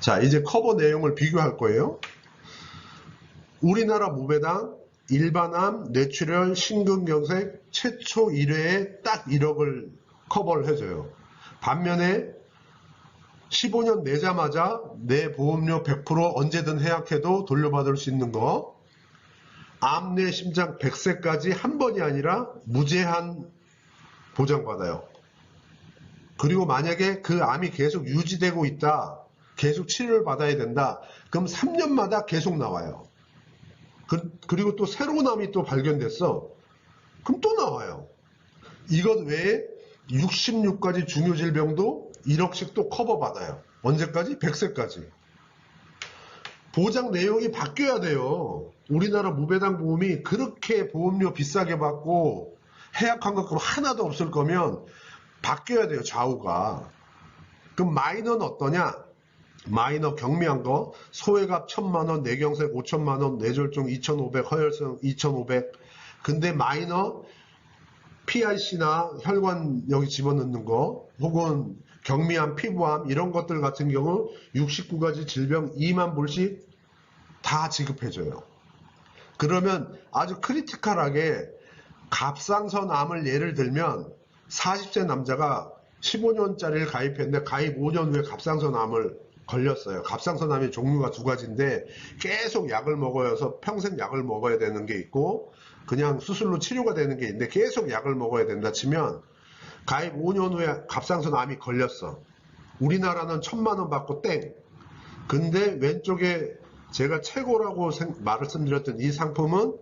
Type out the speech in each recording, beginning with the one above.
자, 이제 커버 내용을 비교할 거예요. 우리나라 무배당 일반암, 뇌출혈, 심근경색 최초 1회에 딱 1억을 커버를 해줘요. 반면에 15년 내자마자 내 보험료 100% 언제든 해약해도 돌려받을 수 있는 거. 암, 뇌, 심장 100세까지 한 번이 아니라 무제한 보장받아요. 그리고 만약에 그 암이 계속 유지되고 있다. 계속 치료를 받아야 된다. 그럼 3년마다 계속 나와요. 그, 리고 또 새로운 암이 또 발견됐어. 그럼 또 나와요. 이것 외에 66가지 중요 질병도 1억씩 또 커버받아요. 언제까지? 100세까지. 보장 내용이 바뀌어야 돼요. 우리나라 무배당 보험이 그렇게 보험료 비싸게 받고 해약한 것처럼 하나도 없을 거면 바뀌어야 돼요. 좌우가. 그럼 마이너는 어떠냐? 마이너 경미한 거 소외갑 1000만원, 뇌경색 5천만원, 뇌졸중 2500, 허혈성 2500 근데 마이너 PIC나 혈관 여기 집어넣는 거 혹은 경미한 피부암 이런 것들 같은 경우 69가지 질병 2만 불씩 다 지급해줘요. 그러면 아주 크리티컬하게 갑상선 암을 예를 들면 40세 남자가 15년짜리를 가입했는데 가입 5년 후에 갑상선 암을 걸렸어요. 갑상선암의 종류가 두 가지인데 계속 약을 먹어서 평생 약을 먹어야 되는 게 있고 그냥 수술로 치료가 되는 게 있는데 계속 약을 먹어야 된다 치면 가입 5년 후에 갑상선암이 걸렸어. 우리나라는 천만 원 받고 땡. 근데 왼쪽에 제가 최고라고 말씀드렸던 이 상품은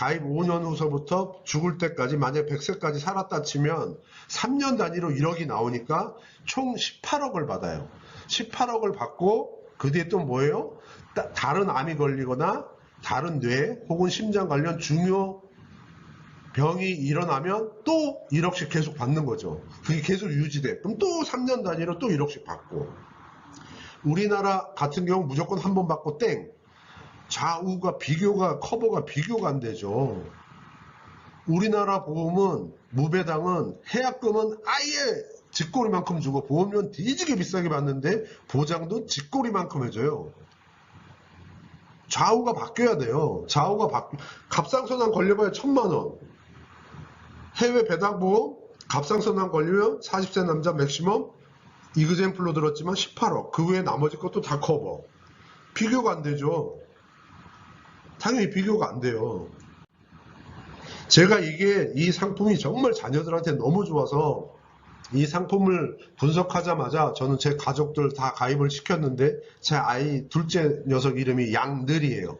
가입 5년 후서부터 죽을 때까지 만약 100세까지 살았다 치면 3년 단위로 1억이 나오니까 총 18억을 받아요. 18억을 받고 그 뒤에 또 뭐예요? 따, 다른 암이 걸리거나 다른 뇌 혹은 심장 관련 중요 병이 일어나면 또 1억씩 계속 받는 거죠. 그게 계속 유지돼. 그럼 또 3년 단위로 또 1억씩 받고. 우리나라 같은 경우 무조건 한 번 받고 땡. 좌우가 비교가 커버가 비교가 안 되죠. 우리나라 보험은 무배당은 해약금은 아예 직고리만큼 주고 보험료는 뒤지게 비싸게 받는데 보장도 직고리만큼 해줘요. 좌우가 바뀌어야 돼요. 좌우가 바뀌 갑상선암 걸려봐야 천만 원. 해외 배당보험 갑상선암 걸리면 40세 남자 맥시멈 이그젠플로 들었지만 18억. 그 외에 나머지 것도 다 커버. 비교가 안 되죠. 당연히 비교가 안 돼요. 제가 이게 이 상품이 정말 자녀들한테 너무 좋아서 이 상품을 분석하자마자 저는 제 가족들 다 가입을 시켰는데 제 아이 둘째 녀석 이름이 양늘이에요.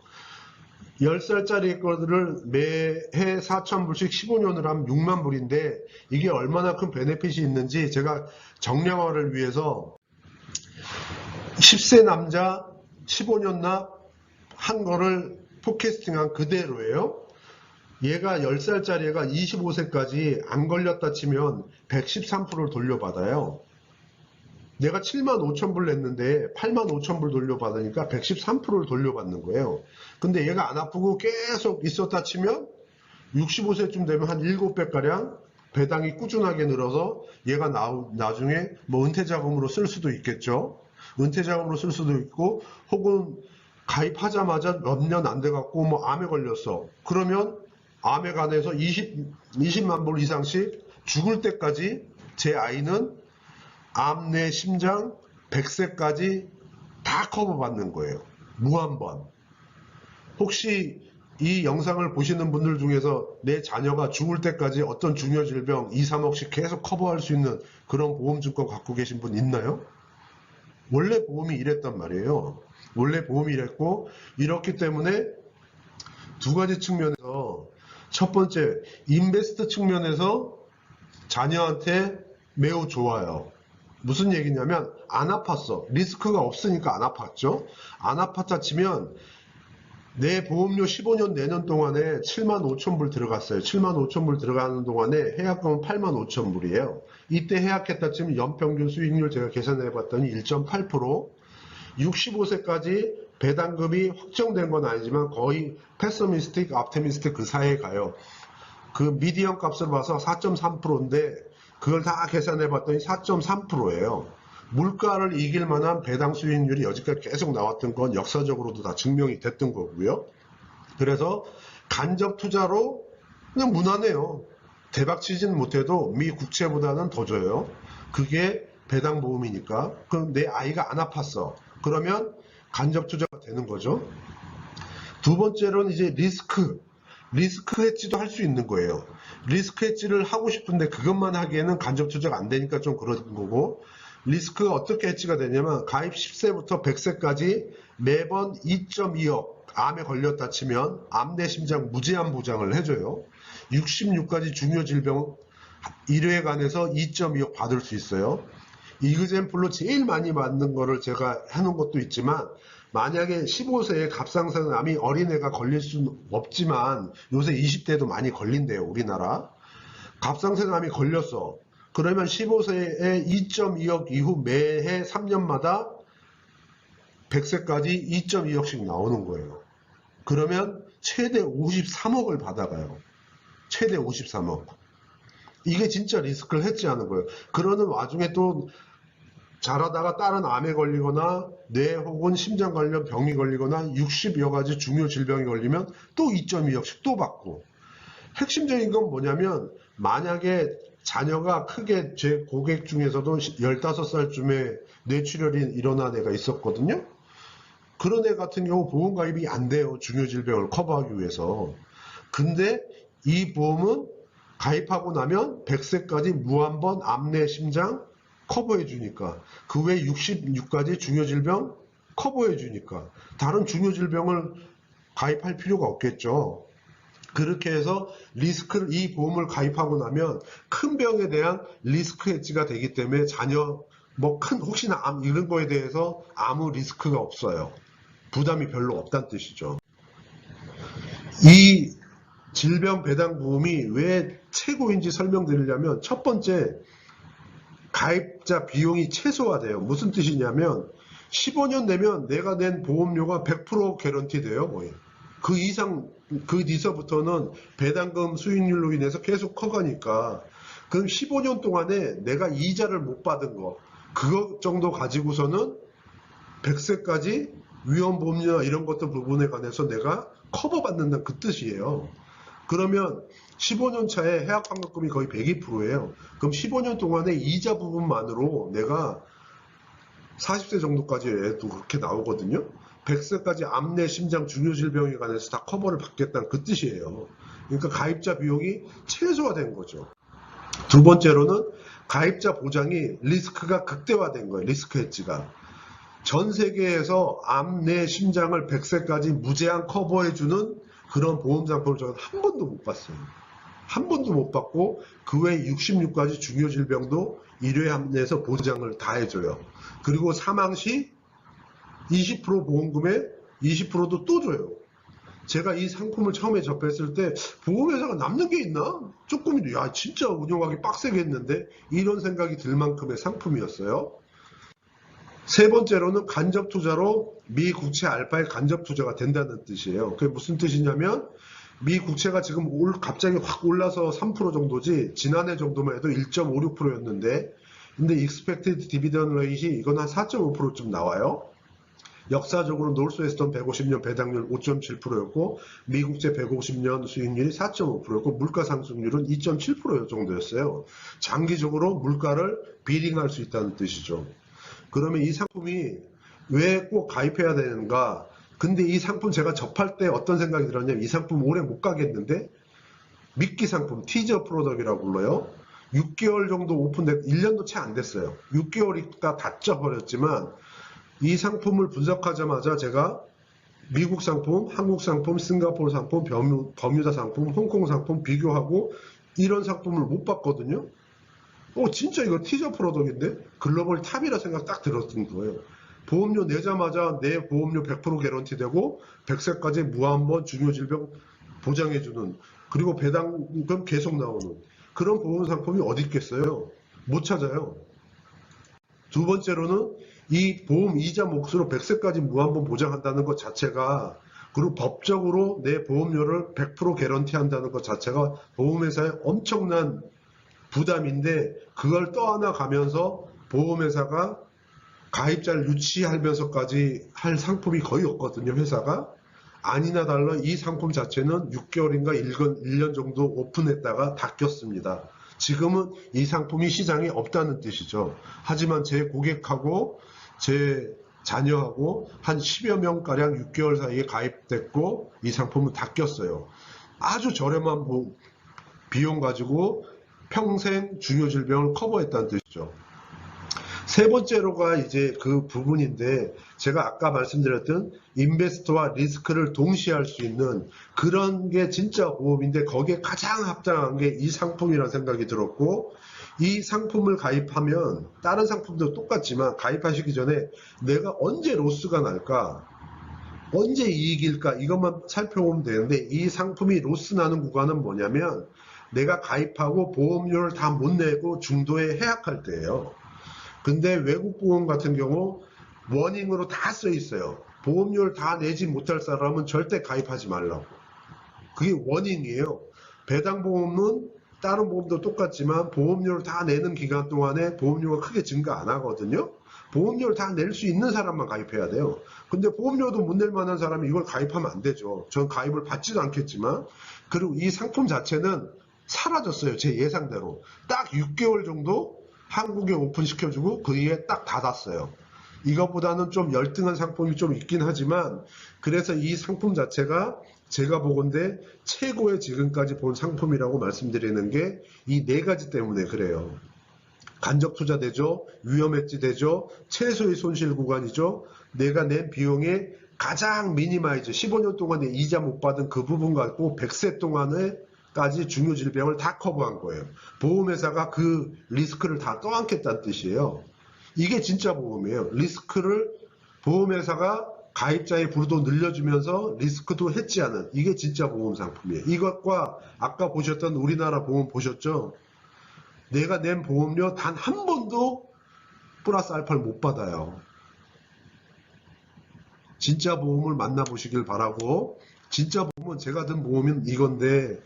10살짜리 거들을 매해 4,000불씩 15년을 하면 6만 불인데 이게 얼마나 큰 베네핏이 있는지 제가 정량화를 위해서 10세 남자 15년 납한 거를 포캐스팅한 그대로예요. 얘가 10살짜리 애가 25세까지 안 걸렸다 치면 113%를 돌려받아요. 내가 7만 5천 불 냈는데 8만 5천 불 돌려받으니까 113%를 돌려받는 거예요. 근데 얘가 안 아프고 계속 있었다 치면 65세쯤 되면 한 7배가량 배당이 꾸준하게 늘어서 얘가 나, 나중에 뭐 은퇴 자금으로 쓸 수도 있겠죠. 은퇴 자금으로 쓸 수도 있고 혹은 가입하자마자 몇 년 안 돼갖고 뭐 암에 걸렸어. 그러면 암에 관해서 20, 20만 불 이상씩 죽을 때까지 제 아이는 암, 내 심장, 100세까지 다 커버받는 거예요. 무한번. 혹시 이 영상을 보시는 분들 중에서 내 자녀가 죽을 때까지 어떤 중요 질병 2, 3억씩 계속 커버할 수 있는 그런 보험증권 갖고 계신 분 있나요? 원래 보험이 이랬단 말이에요. 원래 보험이 이랬고 이렇기 때문에 두 가지 측면에서 첫 번째 인베스트 측면에서 자녀한테 매우 좋아요. 무슨 얘기냐면 안 아팠어. 리스크가 없으니까 안 아팠죠. 안 아팠다 치면 내 보험료 15년 내년 동안에 7만 5천 불 들어갔어요. 7만 5천 불 들어가는 동안에 해약금은 8만 5천 불이에요. 이때 해약했다 치면 연평균 수익률 제가 계산해 봤더니 1.8% 65세까지 배당금이 확정된 건 아니지만 거의 패서미스틱, 앞테미스틱 그 사이에 가요. 그 미디언 값을 봐서 4.3%인데 그걸 다 계산해 봤더니 4.3%예요. 물가를 이길 만한 배당 수익률이 여지까지 계속 나왔던 건 역사적으로도 다 증명이 됐던 거고요. 그래서 간접 투자로 그냥 무난해요. 대박 치진 못해도 미 국채보다는 더 줘요. 그게 배당 보험이니까. 그럼 내 아이가 안 아팠어. 그러면 간접 투자가 되는 거죠. 두 번째로는 이제 리스크. 리스크 해지도 할 수 있는 거예요. 리스크 해지를 하고 싶은데 그것만 하기에는 간접 투자가 안 되니까 좀 그런 거고 리스크가 어떻게 해지가 되냐면 가입 10세부터 100세까지 매번 2.2억 암에 걸렸다 치면 암 내 심장 무제한 보장을 해줘요. 66가지 중요 질병 1회에 관해서 2.2억 받을 수 있어요. 이그젠플로 제일 많이 받는 거를 제가 해놓은 것도 있지만 만약에 15세에 갑상선암이 어린애가 걸릴 수는 없지만 요새 20대도 많이 걸린대요 우리나라. 갑상선암이 걸렸어. 그러면 15세에 2.2억 이후 매해 3년마다 100세까지 2.2억씩 나오는 거예요. 그러면 최대 53억을 받아가요. 최대 53억. 이게 진짜 리스크를 했지하는 거예요. 그러는 와중에 또 자라다가 다른 암에 걸리거나 뇌 혹은 심장 관련 병이 걸리거나 60여 가지 중요 질병이 걸리면 또 2.2억씩 또 받고 핵심적인 건 뭐냐면 만약에 자녀가 크게 제 고객 중에서도 15살쯤에 뇌출혈이 일어난 애가 있었거든요. 그런 애 같은 경우 보험 가입이 안 돼요. 중요 질병을 커버하기 위해서. 근데 이 보험은 가입하고 나면 100세까지 무한번 암내 심장 커버해 주니까 그 외 66가지 중요 질병 커버해 주니까 다른 중요 질병을 가입할 필요가 없겠죠. 그렇게 해서 리스크를 이 보험을 가입하고 나면 큰 병에 대한 리스크 해지가 되기 때문에 자녀 뭐 큰 혹시나 암 이런 거에 대해서 아무 리스크가 없어요. 부담이 별로 없다는 뜻이죠. 이 질병 배당 보험이 왜 최고인지 설명드리려면 첫 번째 가입자 비용이 최소화돼요. 무슨 뜻이냐면 15년 내면 내가 낸 보험료가 100% 개런티 돼요. 거의. 그 이상 그 뒤서부터는 배당금 수익률로 인해서 계속 커가니까 그럼 15년 동안에 내가 이자를 못 받은 거 그거 정도 가지고서는 100세까지 위험보험료나 이런 것들 부분에 관해서 내가 커버받는다는 그 뜻이에요. 그러면 15년 차에 해약환급금이 거의 102%예요. 그럼 15년 동안에 이자 부분만으로 내가 40세 정도까지 애도 그렇게 나오거든요. 100세까지 암내 심장 중요 질병에 관해서 다 커버를 받겠다는 그 뜻이에요. 그러니까 가입자 비용이 최소화된 거죠. 두 번째로는 가입자 보장이 리스크가 극대화된 거예요. 리스크 해지가. 전 세계에서 암 내 심장을 100세까지 무제한 커버해주는 그런 보험 상품을 저는 한 번도 못 봤어요. 한 번도 못 받고 그 외 66가지 중요 질병도 1회 합내에서 보장을 다 해줘요. 그리고 사망 시 20% 보험금에 20%도 또 줘요. 제가 이 상품을 처음에 접했을 때 보험회사가 남는 게 있나? 조금이도 야 진짜 운영하기 빡세겠는데 이런 생각이 들 만큼의 상품이었어요. 세 번째로는 간접 투자로 미 국채 알파의 간접 투자가 된다는 뜻이에요. 그게 무슨 뜻이냐면 미 국채가 지금 올 갑자기 확 올라서 3% 정도지 지난해 정도만 해도 1.56%였는데 근데 expected dividend rate이 이건 한 4.5%쯤 나와요. 역사적으로 노스웨스턴 150년 배당률 5.7%였고 미국제 150년 수익률이 4.5%였고 물가 상승률은 2.7% 정도였어요. 장기적으로 물가를 비링할 수 있다는 뜻이죠. 그러면 이 상품이 왜 꼭 가입해야 되는가? 근데 이 상품 제가 접할 때 어떤 생각이 들었냐면 이 상품 오래 못 가겠는데 미끼 상품 티저 프로덕이라고 불러요. 6개월 정도 오픈돼 1년도 채 안 됐어요. 6개월 있다 닫혀 버렸지만 이 상품을 분석하자마자 제가 미국 상품, 한국 상품, 싱가포르 상품, 버뮤, 버뮤다 상품, 홍콩 상품 비교하고 이런 상품을 못 봤거든요. 어 진짜 이거 티저 프로덕인데 글로벌 탑이라 생각 딱 들었던 거예요. 보험료 내자마자 내 보험료 100% 개런티 되고 100세까지 무한번 중요 질병 보장해주는 그리고 배당금 계속 나오는 그런 보험 상품이 어디 있겠어요? 못 찾아요. 두 번째로는 이 보험 이자 몫으로 100세까지 무한번 보장한다는 것 자체가 그리고 법적으로 내 보험료를 100% 개런티 한다는 것 자체가 보험회사의 엄청난 부담인데 그걸 떠안아 가면서 보험회사가 가입자를 유치하면서까지 할 상품이 거의 없거든요, 회사가. 아니나 달라 이 상품 자체는 6개월인가 1년, 1년 정도 오픈했다가 닫혔습니다. 지금은 이 상품이 시장에 없다는 뜻이죠. 하지만 제 고객하고 제 자녀하고 한 10여 명가량 6개월 사이에 가입됐고 이 상품은 닫혔어요. 아주 저렴한 보- 비용 가지고 평생 중요 질병을 커버했다는 뜻이죠. 세 번째로가 이제 그 부분인데 제가 아까 말씀드렸던 인베스트와 리스크를 동시에 할 수 있는 그런 게 진짜 보험인데 거기에 가장 합당한 게 이 상품이라는 생각이 들었고 이 상품을 가입하면 다른 상품도 똑같지만 가입하시기 전에 내가 언제 로스가 날까 언제 이익일까 이것만 살펴보면 되는데 이 상품이 로스 나는 구간은 뭐냐면 내가 가입하고 보험료를 다 못 내고 중도에 해약할 때예요. 근데 외국 보험 같은 경우 워닝으로 다 써 있어요. 보험료를 다 내지 못할 사람은 절대 가입하지 말라고. 그게 워닝이에요. 배당 보험은 다른 보험도 똑같지만 보험료를 다 내는 기간 동안에 보험료가 크게 증가 안 하거든요. 보험료를 다 낼 수 있는 사람만 가입해야 돼요. 근데 보험료도 못 낼 만한 사람이 이걸 가입하면 안 되죠. 전 가입을 받지도 않겠지만 그리고 이 상품 자체는 사라졌어요. 제 예상대로. 딱 6개월 정도 한국에 오픈시켜주고 그 이후에 딱 닫았어요. 이것보다는 좀 열등한 상품이 좀 있긴 하지만 그래서 이 상품 자체가 제가 보건대 최고의 지금까지 본 상품이라고 말씀드리는 게 이 네 가지 때문에 그래요. 간접 투자 되죠, 위험 해지 되죠, 최소의 손실 구간이죠, 내가 낸 비용의 가장 미니마이즈 15년 동안에 이자 못 받은 그 부분 갖고 100세 동안에 까지 중요 질병을 다 커버한 거예요. 보험회사가 그 리스크를 다 떠안겠다는 뜻이에요. 이게 진짜 보험이에요. 리스크를 보험회사가 가입자의 부도 늘려주면서 리스크도 해지하는 이게 진짜 보험 상품이에요. 이것과 아까 보셨던 우리나라 보험 보셨죠? 내가 낸 보험료 단 한 번도 플러스 알파를 못 받아요. 진짜 보험을 만나보시길 바라고 진짜 보험은 제가 든 보험은 이건데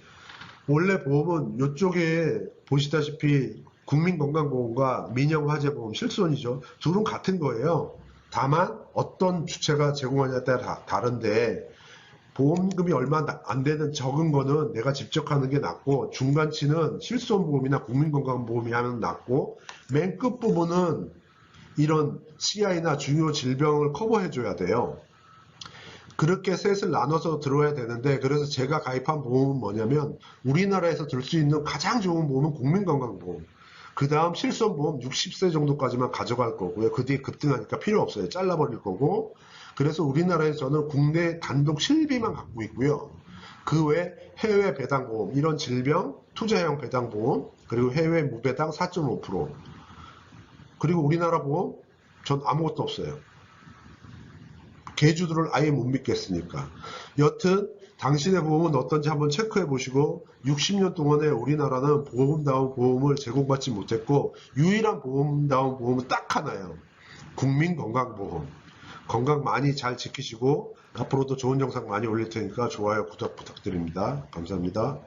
원래 보험은 이쪽에 보시다시피 국민건강보험과 민영화재보험 실손이죠. 둘은 같은 거예요. 다만 어떤 주체가 제공하냐에 따라 다- 다른데 보험금이 얼마 나- 안 되는 적은 거는 내가 직접 하는 게 낫고 중간치는 실손보험이나 국민건강보험이 하면 낫고 맨 끝부분은 이런 CI나 중요 질병을 커버해 줘야 돼요. 그렇게 셋을 나눠서 들어야 되는데 그래서 제가 가입한 보험은 뭐냐면 우리나라에서 들 수 있는 가장 좋은 보험은 국민건강보험. 그 다음 실손보험 60세 정도까지만 가져갈 거고요. 그 뒤에 급등하니까 필요 없어요. 잘라버릴 거고. 그래서 우리나라에서는 국내 단독 실비만 갖고 있고요. 그 외 해외 배당보험 이런 질병 투자형 배당보험 그리고 해외 무배당 4.5% 그리고 우리나라 보험? 전 아무것도 없어요 개주들을 아예 못 믿겠으니까. 여튼 당신의 보험은 어떤지 한번 체크해 보시고 60년 동안에 우리나라는 보험다운 보험을 제공받지 못했고 유일한 보험다운 보험은 딱 하나예요. 국민건강보험. 건강 많이 잘 지키시고 앞으로도 좋은 영상 많이 올릴 테니까 좋아요, 구독 부탁드립니다. 감사합니다.